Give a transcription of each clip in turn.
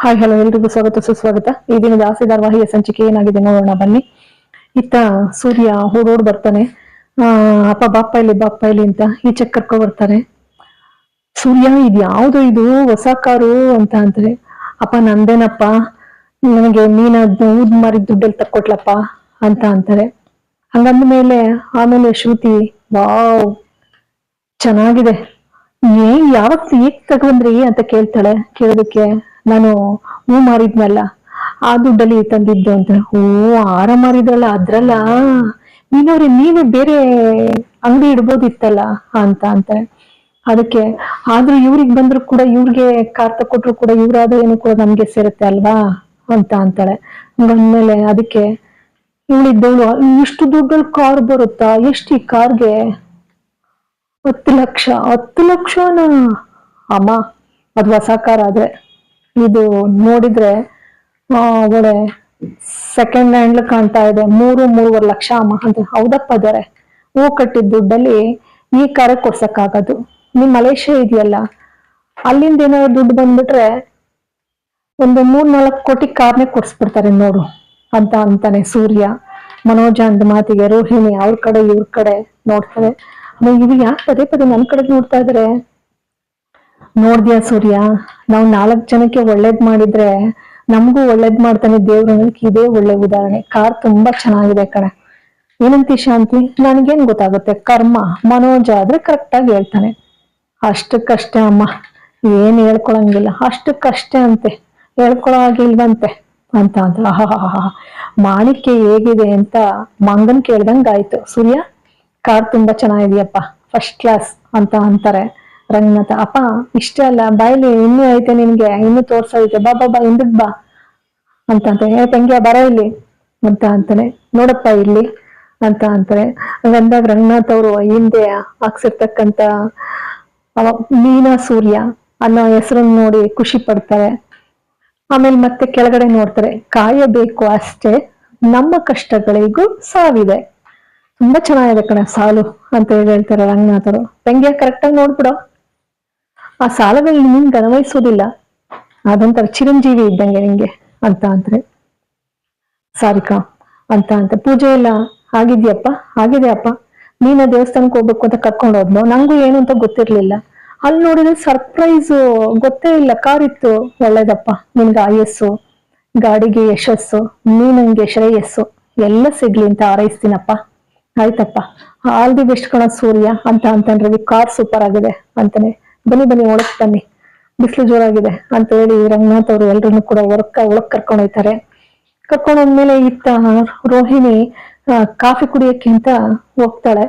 Hi hello ಎಲ್ರಿಗೂ ಸ್ವಾಗತ, ಸುಸ್ವಾಗತ. ಈ ದಿನದ ಆಸೆ ಧಾರಾವಾಹಿಯ ಸಂಚಿಕೆ ಏನಾಗಿದೆ ನೋಡೋಣ, ಬನ್ನಿ. ಇತ್ತ ಸೂರ್ಯ ಓಡೋಡ್ ಬರ್ತಾನೆ. ಆ, ಅಪ್ಪ ಬಾಪ್ಪ ಇಲ್ಲಿ ಬಾಪ್ಪ ಇಲ್ಲಿ ಅಂತ ಈಚೆ ಕರ್ಕೊ ಬರ್ತಾನೆ. ಸೂರ್ಯ, ಇದು ಯಾವ್ದು ಇದು? ಹೊಸ ಕಾರು ಅಂತ ಅಂತಾರೆ ಅಪ್ಪ ನಂದೇನಪ್ಪ? ನನಗೆ ಮೀನ ಊದ್ ಮಾರಿದ ದುಡ್ಡಲ್ಲಿ ತಕ್ಕೊಟ್ಲಪ್ಪ ಅಂತ ಅಂತಾರೆ. ಹಂಗಂದ ಮೇಲೆ ಆಮೇಲೆ ಶ್ರುತಿ, ವಾವ್, ಚೆನ್ನಾಗಿದೆ. ಏನ್ ಯಾವತ್ತು ಏಕ್ ತಗೊಂಡ್ರಿ ಅಂತ ಕೇಳ್ತಾಳೆ ಕೇಳೋದಕ್ಕೆ. ನಾನು ಹೂ ಮಾರಿದ್ನಲ್ಲ, ಆ ದುಡ್ಡಲ್ಲಿ ತಂದಿದ್ದು ಅಂತ. ಹೂ ಆರ ಮಾರಿದ್ರಲ್ಲ, ಅದ್ರಲ್ಲ. ನೀನವ್ರೆ, ನೀನು ಬೇರೆ ಅಂಗಡಿ ಇಡ್ಬೋದಿತ್ತಲ್ಲ ಅಂತ ಅಂತ. ಅದಕ್ಕೆ, ಆದ್ರೂ ಇವ್ರಿಗೆ ಬಂದ್ರು ಕೂಡ ಇವ್ರಿಗೆ ಕಾರ್ ತಕೊಟ್ರು ಕೂಡ ಇವ್ರಾದ್ರೇನು ಕೂಡ ನಮ್ಗೆ ಸೇರುತ್ತೆ ಅಲ್ವಾ ಅಂತ ಅಂತಾಳೆ. ಬಂದ್ಮೇಲೆ ಅದಕ್ಕೆ ಇವಳಿದ್ದವಳು ಇಷ್ಟು ದುಡ್ಡಲ್ಲಿ ಕಾರ್ ಬರುತ್ತಾ? ಎಷ್ಟು ಈ ಕಾರ್ಗೆ? ಹತ್ತು ಲಕ್ಷ, ಹತ್ತು ಲಕ್ಷನಾ? ಅಮ್ಮ, ಅದು ಹೊಸ ಕಾರ್ ಆದ್ರೆ. ಇದು ನೋಡಿದ್ರೆ ಒಳ್ಳೆ ಸೆಕೆಂಡ್ ಹ್ಯಾಂಡ್ ಕಾಣ್ತಾ ಇದೆ. ಮೂರು, ಮೂರುವರೆ ಲಕ್ಷ ಅಂತ ಹೌದಪ್ಪ ದೊರೆ ಹೂ ಕಟ್ಟಿದ ದುಡ್ಡಲ್ಲಿ ಈ ಕಾರ ಕೊಡ್ಸಕ್ಕಾಗದು. ನಿಮ್ ಮಲೇಷ್ಯಾ ಇದೆಯಲ್ಲ, ಅಲ್ಲಿಂದ ಏನಾದ್ರು ದುಡ್ಡು ಬಂದ್ಬಿಟ್ರೆ ಒಂದು ಮೂರ್ ನಾಲ್ಕು ಕೋಟಿ ಕಾರ್ನೇ ಕೊಡ್ಸ್ಬಿಡ್ತಾರೆ ನೋಡು ಅಂತ ಅಂತಾನೆ ಸೂರ್ಯ. ಮನೋಜ ಅಂದ ಮಾತಿಗೆ, ರೋಹಿಣಿ ಅವ್ರ ಕಡೆ ಇವ್ರ ಕಡೆ ನೋಡ್ತಾರೆ. ಇವ್ ಯಾಕೆ ಪದೇ ಪದೇ ನನ್ ಕಡೆ ನೋಡ್ತಾ ಇದಾರೆ? ನೋಡ್ದ್ಯಾ ಸೂರ್ಯ? ನಾವು ನಾಲ್ಕ್ ಜನಕ್ಕೆ ಒಳ್ಳೇದ್ ಮಾಡಿದ್ರೆ ನಮಗೂ ಒಳ್ಳೇದ್ ಮಾಡ್ತಾನೆ ದೇವ್ರು ಇದೇ ಒಳ್ಳೆ ಉದಾಹರಣೆ. ಕಾರ್ ತುಂಬಾ ಚೆನ್ನಾಗಿದೆ ಕಣೆ. ಏನಂತಿ ಶಾಂತಿ? ನನಗೇನ್ ಗೊತ್ತಾಗುತ್ತೆ? ಕರ್ಮ, ಮನೋಜ ಆದ್ರೆ ಕರೆಕ್ಟ್ ಆಗಿ ಹೇಳ್ತಾನೆ. ಅಷ್ಟಕ್ಕಷ್ಟೇ ಅಮ್ಮ. ಏನ್ ಹೇಳ್ಕೊಳಂಗಿಲ್ಲ. ಅಷ್ಟಕ್ಕಷ್ಟೇ ಅಂತೆ. ಹೇಳ್ಕೊಳೋ ಹಾಗಿಲ್ವಂತೆ ಅಂತ ಅಂತ ಆಹಾಹಾಹಾ. ಮಾಣಿಕ್ಯ ಹೇಗಿದೆ ಅಂತ ಮಂಗನ್ ಕೇಳ್ದಂಗಾಯ್ತು ಸೂರ್ಯ, ಕಾರ್ ತುಂಬಾ ಚೆನ್ನಾಗಿದೆಯಪ್ಪ. ಫಸ್ಟ್ ಕ್ಲಾಸ್ ಅಂತ ಅಂತಾರೆ. ರಂಗನಾಥ, ಅಪ್ಪ, ಇಷ್ಟೇ ಅಲ್ಲ, ಬಾಯ್ಲಿ ಇನ್ನೂ ಐತೆ ನಿನ್ಗೆ, ಇನ್ನೂ ತೋರ್ಸೈತೆ ಬಾ ಬಾ ಬಾ, ಹಿಂದಕ್ ಬಾ ಅಂತ ಅಂತ ಹೇ ತಂಗಿಯ ಬರ ಇಲ್ಲಿ ಅಂತ ಅಂತಾನೆ ನೋಡಪ್ಪ, ಇಲ್ಲಿ ಅಂತ ಅಂತಾರೆ. ಅಂದಾಗ ರಂಗನಾಥ್ ಅವರು ಹಿಂದೆ ಹಾಕ್ಸಿರ್ತಕ್ಕಂತ ಮೀನಾ, ಸೂರ್ಯ ಅನ್ನೋ ಹೆಸರನ್ನ ನೋಡಿ ಖುಷಿ ಪಡ್ತಾರೆ. ಆಮೇಲೆ ಮತ್ತೆ ಕೆಳಗಡೆ ನೋಡ್ತಾರೆ, ಕಾಯಬೇಕು ಅಷ್ಟೇ, ನಮ್ಮ ಕಷ್ಟಗಳಿಗೂ ಸಾವಿದೆ ತುಂಬಾ ಚೆನ್ನಾಗಿದೆ ಕಣ ಸಾಲು ಅಂತ ಹೇಳಿ ಹೇಳ್ತಾರೆ ರಂಗನಾಥರು ತಂಗಿಯ ಕರೆಕ್ಟಾಗಿ ನೋಡ್ಬಿಡು. ಆ ಸಾಲಗಳು ನೀನ್ ಅನ್ವಯಿಸೋದಿಲ್ಲ ಅದೊಂಥರ ಚಿರಂಜೀವಿ ಇದ್ದಂಗೆ ನಿಂಗೆ ಅಂತ ಅಂದ್ರೆ. ಸಾರಿಕಾ, ಅಂತ ಅಂತ ಪೂಜೆ ಎಲ್ಲ ಆಗಿದ್ಯಪ್ಪ, ಆಗಿದೆ ಅಪ್ಪ. ನೀನ ದೇವಸ್ಥಾನಕ್ಕೆ ಹೋಗ್ಬೇಕು ಅಂತ ಕರ್ಕೊಂಡು ಹೋದ್ನೋ ನಂಗೂ ಏನು ಅಂತ ಗೊತ್ತಿರ್ಲಿಲ್ಲ. ಅಲ್ಲಿ ನೋಡಿದ್ರೆ ಸರ್ಪ್ರೈಸ್ ಗೊತ್ತೇ ಇಲ್ಲ. ಕಾರ್ ಇತ್ತು ಒಳ್ಳೇದಪ್ಪ. ನಿನ್ಗೆ ಆಯಸ್ಸು, ಗಾಡಿಗೆ ಯಶಸ್ಸು ನೀನಂಗೆ ಶ್ರೇಯಸ್ಸು, ಎಲ್ಲ ಸಿಗ್ಲಿ ಅಂತ ಹಾರೈಸ್ತೀನಪ್ಪ. ಆಯ್ತಪ್ಪ. ಆಲ್ ದಿ ಬೆಸ್ಟ್ ಕಣ ಸೂರ್ಯ, ಅಂತ ಅಂತಂದ್ರೆ ಕಾರ್ ಸೂಪರ್ ಆಗಿದೆ ಅಂತಾನೆ. ಬನ್ನಿ ಬನ್ನಿ ಒಳಗ್ ಬನ್ನಿ. ಬಿಸಿಲು ಜೋರಾಗಿದೆ ಅಂತ ಹೇಳಿ ರಂಗನಾಥ್ ಅವರು ಎಲ್ರನ್ನೂ ಕೂಡ ಒಳಕ್ಕ ಒಳಗ್ ಕರ್ಕೊಂಡು ಹೋಯ್ತಾರೆ. ಕರ್ಕೊಂಡು ಇತ್ತ ರೋಹಿಣಿ ಕಾಫಿ ಕುಡಿಯಕ್ಕೆ ಹೋಗ್ತಾಳೆ.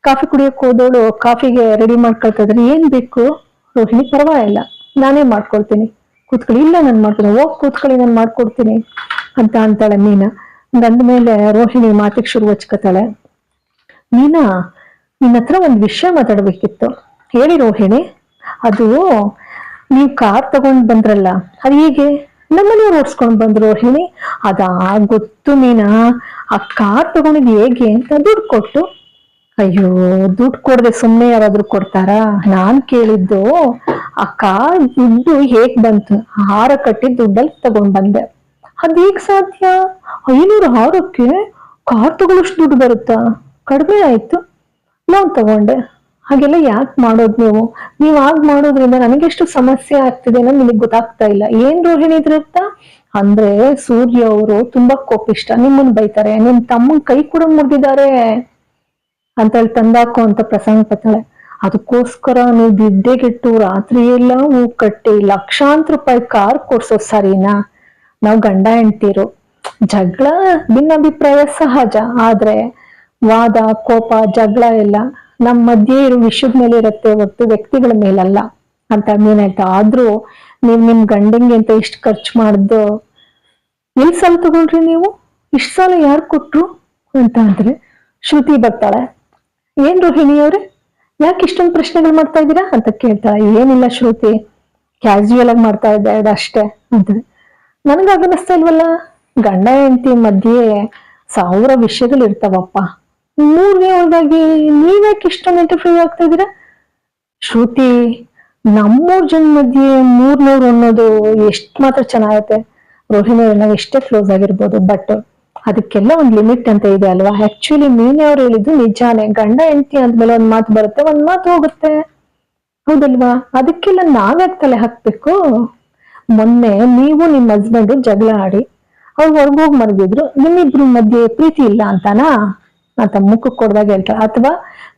ಕಾಫಿ ಕುಡಿಯಕ್ಕೆ ಹೋದವಳು ಕಾಫಿಗೆ ರೆಡಿ ಮಾಡ್ಕೊಳ್ತಾ ಇದ್ರೆ. ಏನ್ ಬೇಕು? ರೋಹಿಣಿ, ಪರವಾಗಿಲ್ಲ. ನಾನೇ ಮಾಡ್ಕೊಳ್ತೀನಿ. ಕೂತ್ಕೊಳ್ಳಿ. ಇಲ್ಲ, ನಾನು ಮಾಡ್ತೀನಿ ಹೋಗ್ ಕೂತ್ಕೊಳ್ಳಿ, ನಾನು ಮಾಡ್ಕೊಡ್ತೀನಿ ಅಂತ ಅಂತಾಳೆ ಮೀನಾ. ಮೇಲೆ ರೋಹಿಣಿ ಮಾತಿಗೆ ಶುರು ಹಚ್ಕೋತಾಳೆ. ಮೀನಾ, ನಿನ್ನ ಹತ್ರ ಒಂದ್ ವಿಷಯ ಮಾತಾಡ್ಬೇಕಿತ್ತು. ಹೇಳಿ ರೋಹಿಣಿ. ಅದು ನೀವು ಕಾರ್ ತಗೊಂಡ್ ಬಂದ್ರಲ್ಲ, ಅದು ಹೀಗೆ? ನಮ್ಮನೆಯವ್ರು ಓಡಿಸ್ಕೊಂಡ್ ಬಂದ್ರು ಹೇಳಿ ಅದಾ ಗೊತ್ತು ಮೀನಾ, ಆ ಕಾರ್ ತಗೊಂಡಿದ್ ಹೇಗೆ ಅಂತ ದುಡ್ಡು ಕೊಟ್ಟು. ಅಯ್ಯೋ, ದುಡ್ಡು ಕೊಡದೆ ಸುಮ್ಮನೆ ಯಾರಾದ್ರೂ ಕೊಡ್ತಾರಾ? ನಾನ್ ಕೇಳಿದ್ದು ಆ ಕಾರ್ ದುಡ್ಡು ಹೇಗ್ ಬಂತು? ಹಾರ ಕಟ್ಟಿ ದುಡ್ಡಲ್ಲಿ ತಗೊಂಡ್ ಬಂದೆ. ಅದ್ ಹೇಗ್ ಸಾಧ್ಯ? ಐನೂರು ಹಾರಕ್ಕೆ ಕಾರ್ ತಗೊಳ್ಳೋಷ್ಟು ದುಡ್ಡು ಬರುತ್ತಾ? ಕಡಿಮೆ ಆಯ್ತು. ಲೋನ್ ತಗೊಂಡೆ. ಹಾಗೆಲ್ಲ ಯಾಕೆ ಮಾಡೋದು ನೀವು? ನೀವು ಹಾಗೆ ಮಾಡೋದ್ರಿಂದ ನನಗೆಷ್ಟು ಸಮಸ್ಯೆ ಆಗ್ತಿದೆ ಅನ್ನೋದು ನಿಮಗೆ ಗೊತ್ತಾಗ್ತಾ ಇಲ್ಲ. ಏನ್ ರೋಹಿಣಿ ಇದ್ರತ್ತ ಅಂದ್ರೆ ಸೂರ್ಯ ಅವರು ತುಂಬಾ ಕೋಪಿಷ್ಟ. ನಿಮ್ಮನ್ನ ಬೈತಾರೆ. ನಿಮ್ ತಮ್ಮನ್ ಕೈ ಕೂಡ ಮುರಿದಿದ್ದಾರೆ ಅಂತ ಹೇಳಿ ತಂದಾಕೋ ಅಂತ ಪ್ರಸಂಗ ಪತ್ತಾಳೆ ಅದಕ್ಕೋಸ್ಕರ ನೀವು ಬಿದ್ದೆಗೆಟ್ಟು ರಾತ್ರಿ ಎಲ್ಲ ಹೂ ಕಟ್ಟಿ ಲಕ್ಷಾಂತರ ರೂಪಾಯಿ ಕಾರ್ ಕೊಡ್ಸೋ ಸರಿನಾ? ನಾವು ಗಂಡ ಹೆಂಡ್ತೀರು. ಜಗಳ ಭಿನ್ನಾಭಿಪ್ರಾಯ ಸಹಜ. ಆದ್ರೆ ವಾದ, ಕೋಪ, ಜಗಳ ಎಲ್ಲ ನಮ್ಮ ಮಧ್ಯೆ ಇರೋ ವಿಷಯದ ಮೇಲೆ ಇರುತ್ತೆ ಹೊರತು ವ್ಯಕ್ತಿಗಳ ಮೇಲಲ್ಲ ಅಂತ ಮೀನ್ ಆದ್ರೂ ನೀವ್ ನಿಮ್ ಗಂಡಂಗೆ ಅಂತ ಇಷ್ಟು ಖರ್ಚು ಮಾಡಿದ್ದು ಎಲ್ ಸಾಲ ತಗೊಂಡ್ರಿ ನೀವು? ಇಷ್ಟು ಸಾಲ ಯಾರು ಕೊಟ್ರು ಅಂತ ಅಂದ್ರೆ ಶ್ರುತಿ ಬರ್ತಾಳೆ. ಏನ್ ರೋಹಿಣಿ ಅವ್ರೆ, ಯಾಕೆ ಇಷ್ಟೊಂದು ಪ್ರಶ್ನೆಗಳು ಮಾಡ್ತಾ ಇದ್ದೀರಾ ಅಂತ ಕೇಳ್ತಾಳೆ. ಏನಿಲ್ಲ ಶ್ರುತಿ ಕ್ಯಾಶುಯಲ್ ಆಗಿ ಮಾಡ್ತಾ ಇದ್ದೆ ಅಷ್ಟೇ ಅಂದ್ರೆ ನನಗಾಗ ಅನಿಸ್ತಾ ಇಲ್ವಲ್ಲ? ಗಂಡ ಹೆಂಡತಿ ಮಧ್ಯೆ ಸಾವಿರ ವಿಷಯಗಳು ಇರ್ತಾವಪ್ಪ ಮೂರನೇ ಒಳಗಾಗಿ ನೀವ್ಯಾಕೆ ಇಷ್ಟೊಂದು ಫ್ರೀ ಆಗ್ತಾ ಇದ್ದೀರಾ? ಶ್ರುತಿ, ನಮ್ಮೂರ್ ಜನ ಮಧ್ಯೆ ಮೂರ್ನೂರು ಅನ್ನೋದು ಎಷ್ಟ್ ಮಾತ್ರ ಚೆನ್ನಾಗತ್ತೆ ರೋಹಿಣಿ ನಾವ್ ಎಷ್ಟೇ ಕ್ಲೋಸ್ ಆಗಿರ್ಬೋದು ಬಟ್ ಅದಕ್ಕೆಲ್ಲ ಒಂದ್ ಲಿಮಿಟ್ ಅಂತ ಇದೆ ಅಲ್ವಾ? ಆಕ್ಚುಲಿ ಮೀನೆ ಅವ್ರು ಹೇಳಿದ್ದು ನಿಜಾನೇ. ಗಂಡ, ಹೆಂಡತಿ ಅಂದ್ಮೇಲೆ ಒಂದ್ ಮಾತು ಬರುತ್ತೆ, ಒಂದ್ ಮಾತು ಹೋಗುತ್ತೆ. ಹೌದಲ್ವಾ? ಅದಕ್ಕೆಲ್ಲ ನಾವ್ಯಾಕ್ ತಲೆ ಹಾಕ್ಬೇಕು? ಮೊನ್ನೆ ನೀವು ನಿಮ್ ಹಸ್ಬೆಂಡ್ ಜಗಳ ಆಡಿ ಅವ್ರು ಹೊರಗೋಗಿ ಮಲಗಿದ್ರು, ನಿಮ್ಮಿಬ್ರು ಮಧ್ಯೆ ಪ್ರೀತಿ ಇಲ್ಲ ಅಂತಾನಾ? ಅಂತ ಮುಖಕ್ಕೆ ಕೊಡ್ದಾಗ ಹೇಳ್ತಾರೆ. ಅಥವಾ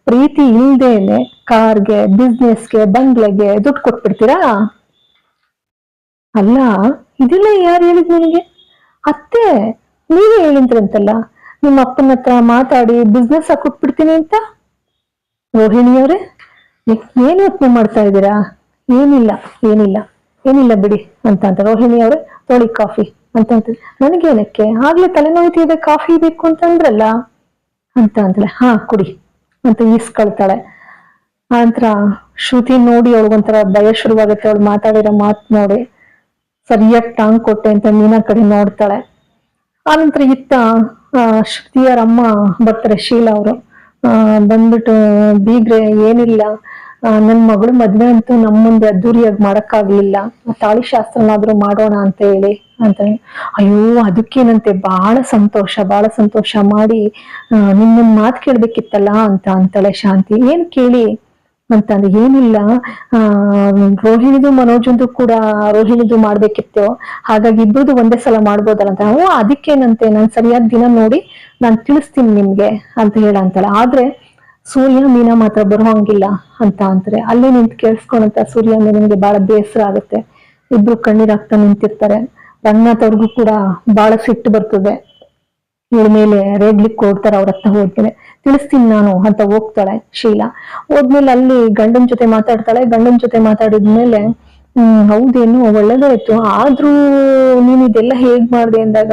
ಪ್ರೀತಿ ಇಲ್ದೇನೆ ಕಾರ್ಗೆ ಬಿಸ್ನೆಸ್ಗೆ ಬಂಗ್ಲೆಗೆ ದುಡ್ಡು ಕೊಟ್ಬಿಡ್ತೀರಾ? ಅಲ್ಲ, ಇದೆಲ್ಲ ಯಾರು ಹೇಳಿದ್ ನಿನಗೆ? ಅತ್ತೆ, ನೀವೇ ಹೇಳಿದ್ರಂತಲ್ಲ, ನಿಮ್ಮ ಅಪ್ಪನ ಹತ್ರ ಮಾತಾಡಿ ಬಿಸ್ನೆಸ್ ಕೊಟ್ಬಿಡ್ತೀನಿ ಅಂತ? ರೋಹಿಣಿಯವರೇ ಏನ್ ಯೋಚನೆ ಮಾಡ್ತಾ ಇದ್ದೀರಾ? ಏನಿಲ್ಲ ಏನಿಲ್ಲ ಏನಿಲ್ಲ ಬಿಡಿ ಅಂತ ಅಂತ ರೋಹಿಣಿ ಅವರೇ ತೊಳಿ ಕಾಫಿ ಅಂತ ಅಂತ ನನಗೇನಕ್ಕೆ? ಆಗ್ಲೇ ತಲೆನೋಯ್ತಿದೆ ಕಾಫಿ ಬೇಕು ಅಂತ ಅಂದ್ರಲ್ಲ. ಅಂತ ಅಂದಳೆ ಹಾ ಕುಡಿ ಅಂತ ಈಸ್ಕೊಳ್ತಾಳೆ. ಆನಂತರ ಶ್ರುತಿ ನೋಡಿ ಅವಳಿಗೊಂಥರ ಭಯ ಶುರುವಾಗುತ್ತೆ. ಅವಳು ಮಾತಾಡಿರೋ ಮಾತು ನೋಡಿ. ಸರಿಯಾಗಿ ಟಾಂಗ್ ಕೊಟ್ಟೆ ಅಂತ ಮೀನಾ ಕಡೆ ನೋಡ್ತಾಳೆ. ಆನಂತರ ಇತ್ತ ಆ, ಶ್ರುತಿಯರ ಅಮ್ಮ ಬರ್ತಾರೆ ಶೀಲಾ ಅವರು. ಬಂದ್ಬಿಟ್ಟು ಬೀಗ್ರೆ ಏನಿಲ್ಲ. ನನ್ ಮಗಳು ಮದ್ವೆ ಅಂತೂ ನಮ್ಮ ಮುಂದೆ ಅದ್ದೂರಿಯಾಗಿ ಮಾಡಕ್ಕಾಗ್ಲಿಲ್ಲ. ತಾಳಿ ಶಾಸ್ತ್ರನಾದ್ರೂ ಮಾಡೋಣ ಅಂತ ಹೇಳಿ ಅಂತ ಅಯ್ಯೋ, ಅದಕ್ಕೇನಂತೆ ಬಹಳ ಸಂತೋಷ ಬಹಳ ಸಂತೋಷ ಮಾಡಿ ನಿಮ್ಮನ್ ಮಾತು ಕೇಳ್ಬೇಕಿತ್ತಲ್ಲ ಅಂತ ಅಂತಾಳೆ ಶಾಂತಿ. ಏನ್ ಕೇಳಿ? ಅಂತಂದ್ರೆ ಏನಿಲ್ಲ. ಆ, ರೋಹಿಣಿದು ಮನೋಜಂದು ಕೂಡ ರೋಹಿಣಿದು ಮಾಡ್ಬೇಕಿತ್ತು. ಹಾಗಾಗಿ ಇಬ್ಬರದು ಒಂದೇ ಸಲ ಮಾಡ್ಬೋದಲ್ಲ ಅಂತ. ಓ ಅದಕ್ಕೇನಂತೆ? ನಾನು ಸರಿಯಾದ ದಿನ ನೋಡಿ ನಾನು ತಿಳಿಸ್ತೀನಿ ನಿಮ್ಗೆ ಅಂತ ಹೇಳ ಅಂತಾಳೆ ಆದ್ರೆ ಸೂರ್ಯ ಮೀನಾ ಮಾತ್ರ ಬರುವಂಗಿಲ್ಲ ಅಂತ ಅಂತಾರೆ. ಅಲ್ಲಿ ನಿಂತು ಕೇಳಿಸ್ಕೊಂಡಂತ ಸೂರ್ಯ ಮೀನಿಗೆ ಬಹಳ ಬೇಸರ ಆಗುತ್ತೆ. ಇಬ್ರು ಕಣ್ಣೀರಾಗ್ತಾ ನಿಂತಿರ್ತಾರೆ. ರಂಗನಾಥ್ ಅವ್ರಿಗೂ ಕೂಡ ಬಹಳ ಸಿಟ್ಟು ಬರ್ತದೆ. ಇವಳ ಮೇಲೆ ರೇಗ್ಲಿಕ್ಕೆ ಕೊಡ್ತಾರೆ ಅವ್ರ ಹೋದ್ಮೇಲೆ. ತಿಳಿಸ್ತೀನಿ ನಾನು ಅಂತ ಹೋಗ್ತಾಳೆ ಶೀಲಾ. ಹೋದ್ಮೇಲೆ ಅಲ್ಲಿ ಗಂಡನ್ ಜೊತೆ ಮಾತಾಡ್ತಾಳೆ. ಗಂಡನ್ ಜೊತೆ ಮಾತಾಡಿದ್ಮೇಲೆ, ಹ್ಮ್, ಹೌದೇನು, ಒಳ್ಳೇದಾಯ್ತು. ಆದ್ರೂ ನೀನ್ ಇದೆಲ್ಲ ಹೇಗ್ ಮಾಡ್ದೆ ಅಂದಾಗ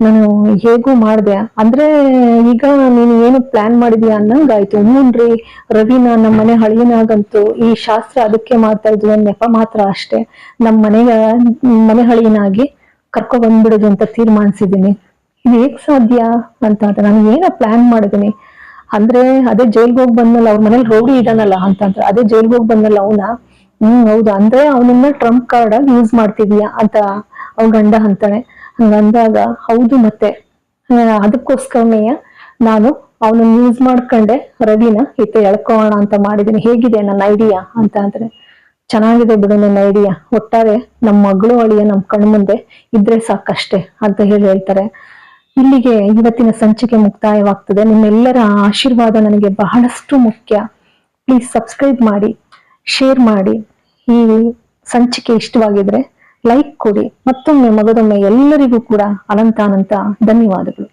ನಾನು ಹೇಗೂ ಮಾಡ್ದೆ. ಅಂದ್ರೆ ಈಗ ನೀನು ಏನು ಪ್ಲಾನ್ ಮಾಡಿದ್ಯಾ ಅನ್ನಂಗಾಯ್ತು. ಹ್ಞೂನ್ರಿ ರವಿನ ನಮ್ಮ ಮನೆ ಹಳಿಯನಾಗಂತೂ ಈ ಶಾಸ್ತ್ರ ಅದಕ್ಕೆ ಮಾಡ್ತಾ ಇದ್ವಿ ಒಂದ್ ನೆಪ ಮಾತ್ರ ಅಷ್ಟೇ. ನಮ್ಮ ಮನೆಯ, ಮನೆ ಹಳಿಯನಾಗಿ ಕರ್ಕೊ ಬಂದ್ಬಿಡೋದು ಅಂತ ತೀರ್ಮಾನಿಸಿದೀನಿ ಇದು ಹೇಗ್ ಸಾಧ್ಯ ಅಂತ ಅಂತ ನಾನು ಏನೋ ಪ್ಲಾನ್ ಮಾಡಿದೀನಿ ಅಂದ್ರೆ ಅದೇ ಜೈಲ್ಗೆ ಹೋಗಿ ಬಂದ್ಮೇಲೆ ಅವ್ರ ಮನೇಲಿ ರೌಡಿ ಇದಾನಲ್ಲ ಅಂತ ಅಂತ. ಅದೇ ಜೈಲ್ಗೆ ಹೋಗಿ ಬಂದ್ಮೇಲೆ ಅವನ, ಹ್ಮ್ ಹೌದು. ಅಂದ್ರೆ ಅವನನ್ನ ಟ್ರಂಪ್ ಕಾರ್ಡ್ ಆಗಿ ಯೂಸ್ ಮಾಡ್ತಿದೀಯ ಅಂತ ಅವ್ನ ಗಂಡ ಅಂತಾಳೆ ಹಂಗಂದಾಗ ಹೌದು ಮತ್ತೆ. ಅದಕ್ಕೋಸ್ಕರನೇ ನಾನು ಅವನನ್ನ ಯೂಸ್ ಮಾಡ್ಕೊಂಡೆ, ರವಿನ ಈತ ಎಳ್ಕೋಣ ಅಂತ ಮಾಡಿದೀನಿ. ಹೇಗಿದೆ ನನ್ನ ಐಡಿಯಾ ಅಂತ ಅಂದ್ರೆ, ಚೆನ್ನಾಗಿದೆ ಬಿಡು ನನ್ನ ಐಡಿಯಾ ಒಟ್ಟಾರೆ ನಮ್ಮ ಮಗಳು ಅಳಿಯ ನಮ್ ಕಣ್ಮುಂದೆ ಇದ್ರೆ ಸಾಕಷ್ಟೇ ಅಂತ ಹೇಳಿ ಹೇಳ್ತಾರೆ. ಇಲ್ಲಿಗೆ ಇವತ್ತಿನ ಸಂಚಿಕೆ ಮುಕ್ತಾಯವಾಗ್ತದೆ. ನಿಮ್ಮೆಲ್ಲರ ಆಶೀರ್ವಾದ ನನಗೆ ಬಹಳಷ್ಟು ಮುಖ್ಯ. ಪ್ಲೀಸ್ ಸಬ್ಸ್ಕ್ರೈಬ್ ಮಾಡಿ ಶೇರ್ ಮಾಡಿ. ಈ ಸಂಚಿಕೆ ಇಷ್ಟವಾಗಿದ್ರೆ ಲೈಕ್ ಕೊಡಿ ಮತ್ತೊಮ್ಮೆ ಮಗದೊಮ್ಮೆ ಎಲ್ಲರಿಗೂ ಕೂಡ ಅನಂತಾನಂತ ಅನಂತ ಧನ್ಯವಾದಗಳು.